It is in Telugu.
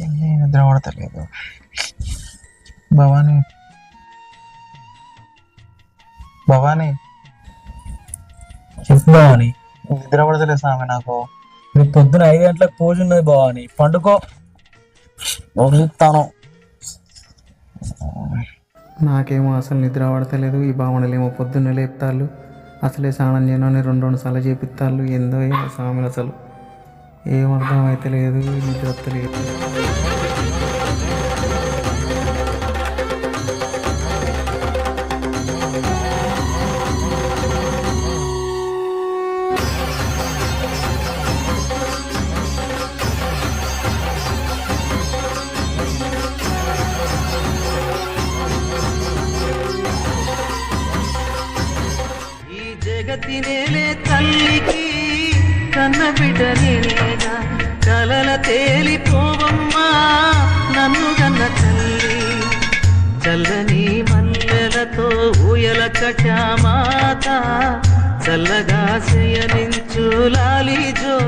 ఏంది? నిద్ర పడతలేదు. భవానీ. భవానీ. చెప్పు భవాని. నిద్ర పడతలేదు స్వామి నాకు. రేపు పొద్దున ఐదు గంటలకు పూజ ఉన్నది భవాని. పండుకో. వదులుతాను నాకేమో అసలు నిద్ర పడతలేదు. ఈ భావనలేమో పొద్దున్న లేపుతాళ్ళు. అసలే స్నానం చేయనని రెండు రెండు సార్లు చేపిస్తాళ్ళు. ఏందో ఏమో స్వామిని అసలు. ఏం అర్థం అయితే లేదు నిద్ర వస్తలేదు. ఈ తల్లికి కన్న బిడ్డ చల్లని మల్లెలతో ఊయల కచామాత చల్లగా శయనించు లాలి జోలాలి